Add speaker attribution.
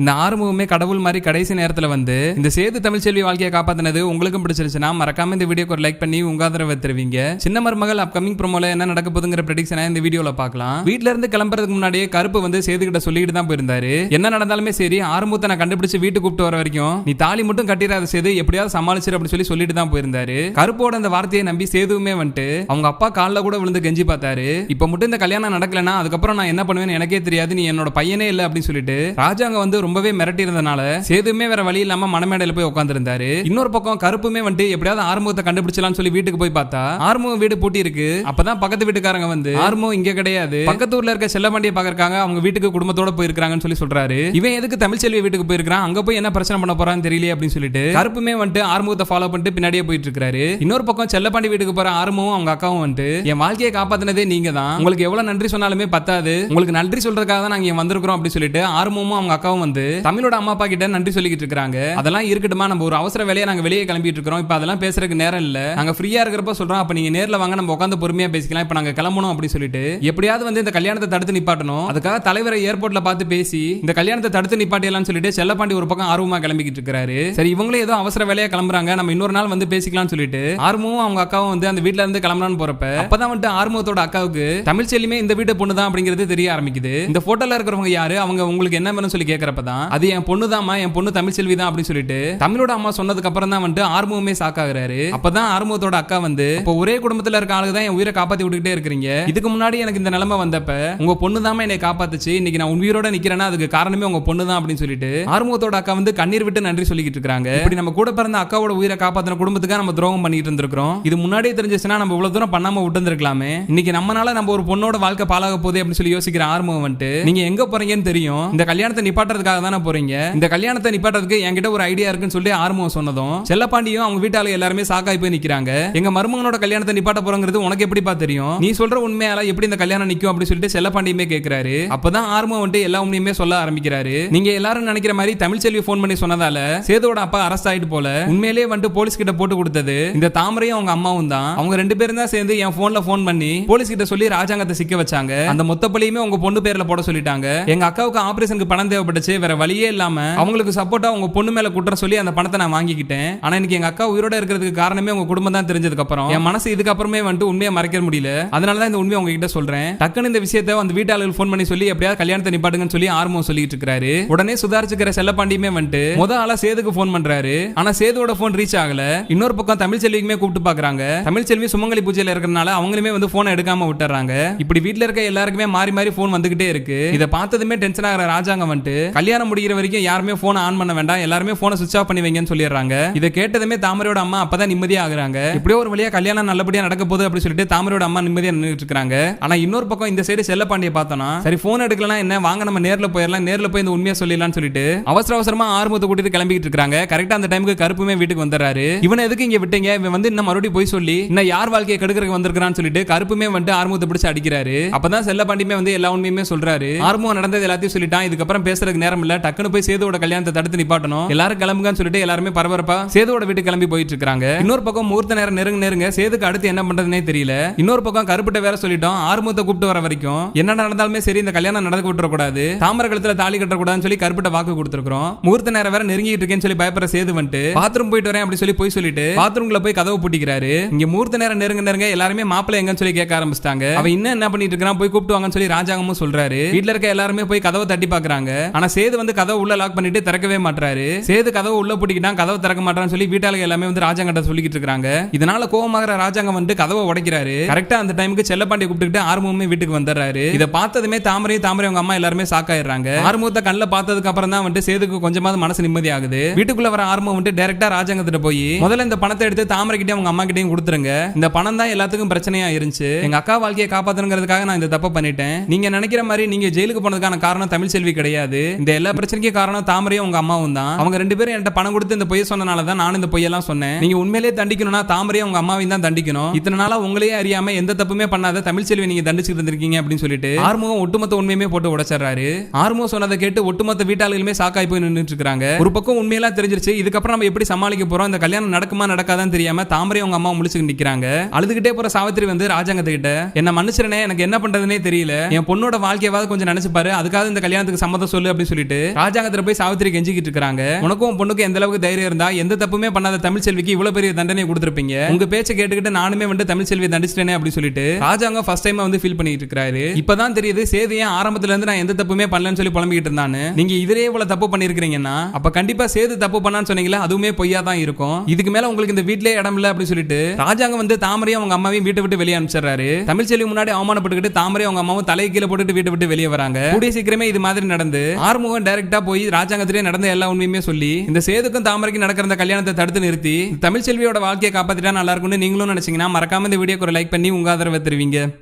Speaker 1: இந்த ஆறுமுகமே கடவுள் மாதிரி கடைசி நேரத்தில் வந்து இந்த சேது தமிழ் செல்வி வாழ்க்கையை காப்பாத்தினது உங்களுக்கும் பிடிச்சிருச்சுன்னா மறக்காம இந்த வீடியோக்கு ஒரு லைக் பண்ணி உங்க ஆதரவை தருவீங்க. சின்ன மருமகள் அப்கமிங் ப்ரோமோல என்ன நடக்க போதுங்கிற ப்ரெடிக்ஷனை இந்த வீடியோல பார்க்கலாம். வீட்ல இருந்து கிளம்புறதுக்கு முன்னாடியே கருப்பு வந்து சேது கிட்ட சொல்லிட்டு தான் போயிருந்தாரு. என்ன நடந்தாலுமே சரி ஆறுமுகத்தை நான் கண்டுபிடிச்சு வீட்டுக்கு கூப்பிட்டு வர வரைக்கும் நீ தாலி மட்டும் கட்டிடாத சேது எப்படியாவது சமாளிச்சிரு அப்படின்னு சொல்லி சொல்லிட்டு தான் போயிருந்தாரு. கருப்போட அந்த வார்த்தையை நம்பி சேதுவுமே வந்துட்டு அவங்க அப்பா காலில் கூட விழுந்து கெஞ்சி பார்த்தாரு. இப்ப மட்டும் இந்த கல்யாணம் நடக்கலனா அதுக்கப்புறம் நான் என்ன பண்ணுவேன்னு எனக்கே தெரியாது நீ என்னோட பையனே இல்லை அப்படின்னு சொல்லிட்டு ராஜாங்க வந்து ரொம்பவே மிரட்டி இருந்தனால சேதுமே வேற வழி இல்லாம மணமேடையில போய் உட்காந்துருந்தாரு இன்னொரு பக்கம் கருப்புமே வந்துட்டு எப்படியாவது ஆறுமுகத்தை கண்டுபிடிச்சலாம்னு சொல்லி வீட்டுக்கு போய் பார்த்தா ஆறுமுகம் வீடு பூட்டி இருக்கு. அப்பதான் பக்கத்து வீட்டுக்காரங்க வந்து ஆறுமுகம் இங்க கிடையாது. பக்கத்தூர்ல இருக்க செல்லப்பாண்டிய பாக்குறாங்க அவங்க வீட்டுக்கு குடும்பத்தோட போயிருக்காங்கன்னு சொல்லி சொல்றாரு. இவன் எதுக்கு தமிழ்ச்செல்வி வீட்டுக்கு போயிருக்கான் அங்க போய் என்ன பிரச்சனை பண்ண போறான்னு தெரியல அப்படின்னு சொல்லிட்டு கருப்புமே வந்துட்டு ஆறுமுகத்தை ஃபாலோ பண்ணிட்டு பின்னாடியே போயிட்டு இருக்காரு. இன்னொரு பக்கம் செல்லப்பாண்டி வீட்டுக்கு போற ஆறுமுகம் அவங்க அக்காவும் வந்துட்டு என் வாழ்க்கையை காப்பாத்தினதே நீங்க தான் உங்களுக்கு எவ்வளவு நன்றி சொன்னாலுமே பத்தாது. உங்களுக்கு நன்றி சொல்றதுக்காக தான் நாங்க வந்திருக்கிறோம் அப்படின்னு சொல்லிட்டு ஆறுமுகமும் அவங்க அக்காவும் வந்து தமிழோட அம்மா அப்பா கிட்ட நன்றி சொல்லிக்கிட்டு இருக்காங்க அதெல்லாம் இருக்கட்டுமா? நம்ம ஒரு அவசர வேலையை நாங்க வெளியே கிளம்பிட்டு இருக்கோம் இப்ப அதெல்லாம் பேசுறதுக்கு நேரம் இல்ல. நாங்க ஃப்ரீயா இருக்கிறப்ப சொல்றோம். அப்ப நீங்க நேர்ல வாங்க நம்ம உட்காந்து பொறுமையா பேசிக்கலாம். இப்ப நாங்க கிளம்பணும் அப்படின்னு சொல்லிட்டு எப்படியாவது வந்து இந்த கல்யாணத்தை தடுத்து நிப்பாட்டணும். அதுக்காக தலைவரை ஏர்போர்ட்ல பார்த்து பேசி இந்த கல்யாணத்தை தடுத்து நிப்பாட்டியலாம்னு சொல்லிட்டு செல்லப்பாண்டி ஒரு பக்கம் ஆர்வமா கிளம்பிக்கிட்டு இருக்காரு சரி இவங்களே ஏதோ அவசர வேலையா கிளம்புறாங்க. நம்ம இன்னொரு நாள் வந்து பேசிக்கலாம்னு சொல்லிட்டு ஆர்வமும் அவங்க அக்காவும் வந்து அந்த வீட்ல இருந்து கிளம்பலாம்னு போறப்ப அப்பதான் வந்துட்டு ஆர்வத்தோட அக்காவுக்கு தமிழ்ச்செல்லியுமே இந்த வீட்டு பொண்ணு தான் அப்படிங்கிறது தெரிய ஆரம்பிக்குது. இந்த போட்டோல இருக்கிறவங்க யாரு? அவங்க உங்களுக்கு என்ன வேணும்னு சொல்லி கேட்கறப்ப தான் அது என் பொண்ணு என் பொண்ணு தமிழ் செல்வி தான் அப்படின்னு சொல்லிட்டு தமிழோட அம்மா சொன்னதுக்கு அப்புறம் தான் வந்துட்டு ஆர்வமே சாக்காகிறாரு. அப்பதான் ஆர்வத்தோட அக்கா வந்து இப்போ ஒரே குடும்பத்துல இருக்க ஆளுங்க தான் என் உயிரை காப்பாத்தி விட்டுக்கிட்டே இருக்கிறீங்க. இதுக்கு முன்னாடி எனக்கு இந்த நிலைமை வந்தப்ப உங்க பொண்ணு தான் என்னை காப்பாத்துச்சு. இன்னைக்கு நான் உயிரோட நிக்கிறேன்னா அதுக்கு காரணமே உங்க பொண்ணு தான் அப்படின்னு சொல்லிட்டு ஆர்முகத்தோட அக்கா வந்து கண்ணீர் விட்டு நன்றி சொல்லிக்கிட்டு இருக்காங்க. இப்படி நம்ம கூட பிறந்த அக்காவோட உயிரை காப்பாத்தின குடும்பத்துக்காக நம்ம துரோகம் பண்ணிட்டு இருந்திருக்கிறோம். இது முன்னாடியே தெரிஞ்சிச்சுன்னா நம்ம இவ்வளவு தூரம் பண்ணாம விட்டுருக்கலாமே இன்னைக்கு நம்மனால நம்ம ஒரு பொண்ணோட வாழ்க்கை பாலாக போதே அப்படின்னு சொல்லி யோசிக்கிற ஆர்வம் வந்துட்டு நீங்க எங்க போறீங்கன்னு தெரியும். இந்த கல்யாணத்தை நிப்பாட்டுறதுக்காக தானே போறீங்க? இந்த கல்யாணத்தை நிப்பாட்டுறதுக்கு என்கிட்ட ஒரு ஐடியா இருக்குன்னு சொல்லி ஆர்வம் சொன்னதும் செல்லப்பாண்டியும் அவங்க வீட்டால எல்லாருமே சாக்காய் போய் நிக்கிறாங்க. எங்க மருமகனோட கல்யாணத்தை நிப்பாட்ட போறங்கிறது உனக்கு எப்படிப்பா தெரியும்? நீ சொல்ற உண்மையால எப்படி இந்த கல்யாணம் நிக்கும் அப்படின்னு சொல்லிட்டு செல்லப்பாண்டியுமே கேட்கிறாரு அப்பதான் ஆர்வம் வந்துட்டு எல்லா உண்மையுமே சொல்ல ஆரம்பிக்கிறாரு. நீங்க எல்லாரும் நினைக்கிற மாதிரி தமிழ்ச்செல்வி ஃபோன் பண்ணி சொன்னதால சேதுவோட அப்பா அரெஸ்ட் ஆயிட்டு போல உண்மையிலேயே வந்துட்டு போலீஸ் கிட்ட போட்டு கொடுத்தது. இந்த தாமரையும் அவங்க அம்மாவும் தான். அவங்க ரெண்டு பேரும் தான் சேர்ந்து என் போன்ல போன் பண்ணி போலீஸ் கிட்ட சொல்லி ராஜாங்கத்தை சிக்க வச்சாங்க. அந்த மொத்த பழியுமே உங்க பொண்ணு பேர்ல போட சொல்லிட்டாங்க. எங்க அக்காவுக்கு ஆபரேஷனுக்கு பணம் தேவைப்பட்டுச்சு. வேற வழியே இல்லாம அவங்களுக்கு சப்போர்ட்டா உங்க பொண்ணு மேல குற்றம் சொல்லி அந்த பணத்தை நான் வாங்கிக்கிட்டேன். ஆனா இன்னைக்கு எங்க அக்கா உயிரோட இருக்கிறதுக்கு காரணமே உங்க குடும்பம் தான் தெரிஞ்சதுக்கு அப்புறம் என் மனசு இதுக்கப்புறமே வந்துட்டு உண்மையை மறைக்க முடியல. அதனால தான் இந்த உண்மையை உங்ககிட்ட சொல்றேன். டக்குன்னு இந்த விஷயத்தை அந்த வீட்டாளர்கள் ஃபோன் பண்ணி சொல்லி எப்படியாவது கல்யாணத்தை நிப்பாட்டுங்கன்னு சொல்லி ஆர்வம் சொல்லிட்டு இருக்காரு உடனே சுதாரிச்சுக்கிற செல்லப்பாண்டியுமே வந்துட்டு முத ஆளா சேதுக்கு ஃபோன் பண்றாரு. ஆனா சேதுவோட ஃபோன் ரீச் ஆகல. இன்னொரு பக்கம் தமிழ் செல்விக்குமே கூப்பிட்டு பாக்குறாங்க. தமிழ் செல்வி சுமங்கலி பூஜையில இருக்கிறனால அவங்களுமே வந்து போனை எடுக்காம விட்டுறாங்க. இப்படி வீட்டுல இருக்க எல்லாருக்குமே மாறி மாறி போன் வந்துகிட்டே இருக்கு. இதை பார்த்ததுமே டென்ஷன் ஆகிற ராஜாங்க வந்துட்டு கல்யாணம் முடிகிற வரைக்கும் யாருமே போனை ஆன் பண்ண வேண்டாம். எல்லாருமே போனை சுவிச் ஆஃப் பண்ணி வைங்கன்னு சொல்லிடுறாங்க. இதை கேட்டதுமே தாமரையோட அம்மா அப்பதான் நிம்மதியா ஆகுறாங்க. இப்படியோ ஒரு வழியா கல்யாணம் நல்லபடியா நடக்க போகுது அப்படின்னு சொல்லிட்டு தாமரையோட அம்மா நிம்மதியா நின்றுட்டு இருக்காங்க. ஆனா இன்னொரு பக்கம் இந்த சைடு செல்லப்பாண்டிய பார்த்தோம்னா சரி போன் எடுக்கலாம் என்ன? வாங்க நம்ம நேர்ல போயிடலாம். நேர்ல போய் இந்த உண்மையை சொல்லிடலாம்னு சொல்லிட்டு அவசர அவசரமா ஆறுமுகத்தை கூட்டிட்டு கிளம்பிட்டு இருக்காங்க. கரெக்டா அந்த டைமுக்கு கருப்புமே வீட்டுக்கு வந்துடுறாரு. இவனை எதுக்கு இங்க விட்டீங்க? இவன் வந்து இன்னும் மறுபடியும் போய் சொல்லி இன்னும் யார் வாழ்க்கையை கெடுக்கிறதுக்கு வந்திருக்கான்னு சொல்லிட்டு கருப்புமே வந்து ஆறுமுகத்தை பிடிச்சு அடிக்கிறாரு. அப்பதான் செல்லப்பாண்டியுமே வந்து எல்லா உண்மையுமே சொல்றாரு. ஆறுமுகம் நடந்தது எல்லாத்தையும் சொல்லிட்டான். இதுக்கப்புறம் பேசுறதுக்கு நேரம் இல்ல டக்குனு போய் சேதுவோட கல்யாணத்தை தடுத்து நிப்பாட்டணும். எல்லாரும் கிளம்புங்கன்னு சொல்லிட்டு எல்லாருமே பரபரப்பா சேதுவோட வீட்டுக்கு கிளம்பி போயிட்டு இருக்காங்க இன்னொரு பக்கம் மூர்த்த நேரம் நெருங்க நெருங்க சேதுக்கு அடுத்து என்ன பண்றதுனே தெரியல. இன்னொரு பக்கம் கருப்பிட்ட வேற சொல்லிட்டோம். ஆறுமுகத்தை கூப்பிட்டு வர வரைக்கும் என்ன நடந்தாலுமே சரி இந்த கல்யாணம் நடக்க விட்டுறக்கூடாது. தாமர கழுத்துல தாலி கட்டக்கூடாதுன்னு சொல்லி கருப்பிட்ட வாக்கு கொடுத்துருக்கோம் முகூர்த்த நேரம் வேற நெருங்கிட்டு இருக்கேன்னு சொல்லி பயப்படுற சேது வந்துட்டு பாத்ரூம் போயிட்டு வரேன் அப்படி சொல்லி போய் சொல்லிட்டு பாத்ரூம்ல போய் கதவு பூட்டிக்கிறாரு. இங்க முகூர்த்த நேரம் நெருங்க நெருங்க எல்லாருமே மாப்பிள்ள எங்கன்னு சொல்லி கேட்க ஆரம்பிச்சிட்டாங்க. அவன் இன்னும் என்ன பண்ணிட்டு இருக்கான் போய் கூப்பிட்டு வாங்கன்னு சொல்லி ராஜாங்கமும் சொல்றாரு. வீட்டுல இருக்க எல்லாருமே போய் கதவை தட்டி பாக்குறாங்க ஆனா சேது வந்து கதவை உள்ள லாக் பண்ணிட்டு திறக்கவே மாட்டாரு சேது கதவை உள்ள பூட்டிக்கிட்டான் கதவை திறக்க மாட்டான்னு சொல்லி வீட்டாளுங்க எல்லாமே வந்து ராஜாங்கிட்ட சொல்லிக்கிட்டு இருக்காங்க. இதனால கோபமாகற ராஜாங்க வந்து கதவை உடைக்கிறாரு. கரெக்டா அந்த டைமுக்கு செல்லப்பாண்டிய கூப்பிட்டுக்கிட்டு ஆறுமுகமே வீட்டுக்கு வந்துடுறாரு. இதை பார்த்ததுமே தாமரையும் தாமரை அவங்க அம்மா எல்லாருமே சாக்காயிடுறாங்க ஆறுமுகத்தை கண்ணில் பார்த்ததுக்கு அப்புறம் தான் வந்துட்டு சேதுக்கு கொஞ்சமாவது மனசு நிம்மதி ஆகுது. வீட்டுக்குள்ள வர ஆறுமுகம் வந்துட்டு டைரக்டா ராஜாங்கத்திட்ட போய் முதல்ல இந்த பணத்தை எடுத்து தாமரை கிட்டே அவங்க அம்மா கிட்டேயும் கொடுத்துருங்க. இந்த பணம் தான் எல்லாத்துக்கும் பிரச்சனையா இருந்துச்சு. எங்க அக்கா வாழ்க்கையை காப்பாத்தணுங்கிறதுக்காக நான் இந்த தப்பை பண்ணிட்டேன். நீங்க நினைக்கிற மாதிரி நீங்க ஜெயிலுக்கு போனதுக்கான காரணம் தமிழ் செல்வி கிடையாது. இந்த எல்லா பிரச்சனைக்கும் காரணம் தாமரையும் உங்க அம்மாவும் தான். அவங்க ரெண்டு பேரும் என்கிட்ட பணம் கொடுத்து இந்த பொய்ய சொன்னனால தான் நான் இந்த பொய்யெல்லாம் சொன்னேன். நீங்க உண்மையிலேயே தண்டிக்கணும்னா தாமரையும் உங்க அம்மாவையும் தான் தண்டிக்கணும். இத்தனை நாளா உங்களையே அறியாம எந்த தப்புமே பண்ணாத தமிழ் செல்வி நீங்க தண்டிச்சுட்டு இருந்திருக்கீங்க அப்படின்னு சொல்லிட்டு ஆறுமுகம் ஒட்டுமொத்த உண்மையுமே போட்டு உடைச்சிடறாரு. ஆறுமுகம் சொன்னதை கேட்டு ஒட்டுமொத்த வீட்டாளர்களுமே சாக்காய் போய் நின்றுட்டு இருக்காங்க ஒரு பக்கம் உண்மையெல்லாம் தெரிஞ்சிருச்சு. இதுக்கப்புறம் நம்ம எப்படி சமாளிக்க போறோம்? இந்த கல்யாணம் நடக்குமா நடக்காதான்னு தெரியாம தாமரை அவங்க அம்மா முழிச்சுட்டு நிக்கிறாங்க. அழுதுகிட்டே போற சாவித்திரி வந்து ராஜாங்கத்துக்கிட்ட என்ன மன்னிச்சிரனே எனக்கு என்ன பண்றதுனே தெரியல. என் பொண்ணோட வாழ்க்கையாவது கொஞ்சம் நினைச்சு பாரு அதுக்காக இந்த கல்யாணத்துக்கு சம்மதம் சொல்லு அப்படின்னு சொல்லிட்டு சொல்லிட்டு ராஜாங்கத்துல போய் சாவித்திரி கெஞ்சிக்கிட்டு இருக்காங்க உனக்கும் பொண்ணுக்கு எந்த அளவுக்கு தைரியம் இருந்தா எந்த தப்புமே பண்ணாத தமிழ் செல்விக்கு இவ்வளவு பெரிய தண்டனை கொடுத்துருப்பீங்க. உங்க பேச்சை கேட்டுக்கிட்டு நானுமே வந்து தமிழ் செல்வி தண்டிச்சிட்டேனே அப்படி சொல்லிட்டு ராஜாங்க ஃபர்ஸ்ட் டைம் வந்து ஃபீல் பண்ணிட்டு இருக்காரு இப்பதான் தெரியுது சேது ஏன் ஆரம்பத்துல இருந்து நான் எந்த தப்புமே பண்ணலன்னு சொல்லி புலம்பிக்கிட்டு இருந்தானு நீங்க இதுலயே இவ்வளவு தப்பு பண்ணிருக்கீங்கன்னா அப்ப கண்டிப்பா சேது தப்பு பண்ணான்னு சொன்னீங்களா அதுவுமே பொய்யா தான் இருக்கும். இதுக்கு மேல உங்களுக்கு இந்த வீட்லயே இடம் இல்ல அப்படின்னு சொல்லிட்டு ராஜாங்க வந்து தாமரையும் அவங்க அம்மாவையும் வீட்டை விட்டு வெளியே அனுப்பிச்சிடுறாரு. தமிழ் செல்வி முன்னாடி அவமானப்பட்டுக்கிட்டு தாமரையும் அவங்க அம்மாவும் தலை கீழே போட்டுட்டு வீட்டை விட்டு வெளியே வராங்க. கூடிய சீக்கிரமே இது மாதிரி நடந்து ஆறுமுகம் டைரக்டா போய் ராஜாங்கத்திலே நடந்த எல்லா உண்மையுமே சொல்லி இந்த சேதுக்கும் தாமரைக்கும் நடக்கிற இந்த கல்யாணத்தை தடுத்து நிறுத்தி தமிழ் செல்வியோட வாழ்க்கையை காப்பாத்திட்டா நல்லா இருக்கும்னு நீங்களும் நினைச்சீங்கன்னா மறக்காம இந்த வீடியோக்கு ஒரு லைக் பண்ணி உங்க ஆதரவை தருவீங்க.